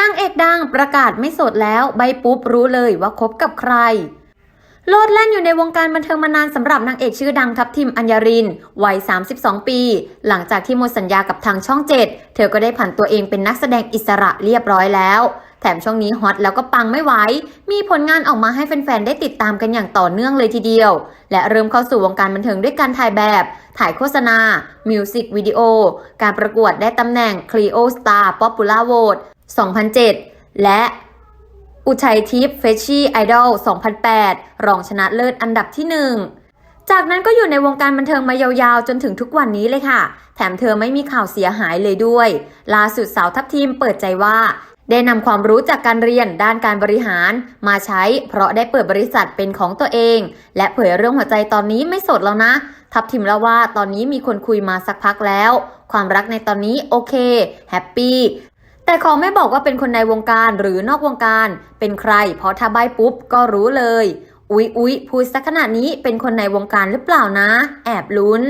นางเอกดังประกาศไม่โสดแล้ว ใบปุ๊บรู้เลยว่าคบกับใคร โลดแล่นอยู่ในวงการบันเทิงมานานสำหรับนางเอกชื่อดังทัพทิมอัญญริน วัย 32 ปี หลังจากที่หมดสัญญากับทางช่อง 7 เธอก็ได้ผันตัวเองเป็นนักแสดงอิสระเรียบร้อยแล้ว แถมช่วงนี้ฮอตแล้วก็ปังไม่ไหว มีผลงานออกมาให้แฟนๆ ได้ติดตามกันอย่างต่อเนื่องเลยทีเดียว และเริ่มเข้าสู่วงการบันเทิงด้วยการถ่ายแบบ ถ่ายโฆษณา มิวสิกวิดีโอ การประกวดได้ตำแหน่ง Clio Star Popular Vote 2007 และอุทัยทิพย์เฟชชี่ไอดอล2008 รองชนะเลิศอันดับที่ 1 จากนั้นก็อยู่ในวงการบันเทิงมายาวๆ จนถึงทุกวันนี้เลยค่ะ แถมเธอไม่มีข่าวเสียหายเลยด้วย ล่าสุดสาวทัพทีมเปิดใจว่า ได้นำความรู้จากการเรียนด้านการบริหารมาใช้ เพราะได้เปิดบริษัทเป็นของตัวเอง และเผยเรื่องหัวใจตอนนี้ไม่สดแล้วนะ ทัพทิมเล่าว่าตอนนี้มีคนคุยมาสักพักแล้ว ความรักในตอนนี้โอเคแฮปปี้ แต่ขอไม่บอกว่าเป็นคนในวงการหรือนอกวงการ เป็นใคร เพราะถ้าใบปุ๊บก็รู้เลย อุ๊ยอุ๊ยพูดสักขนาดนี้เป็นคนในวงการหรือเปล่านะ แอบลุ้น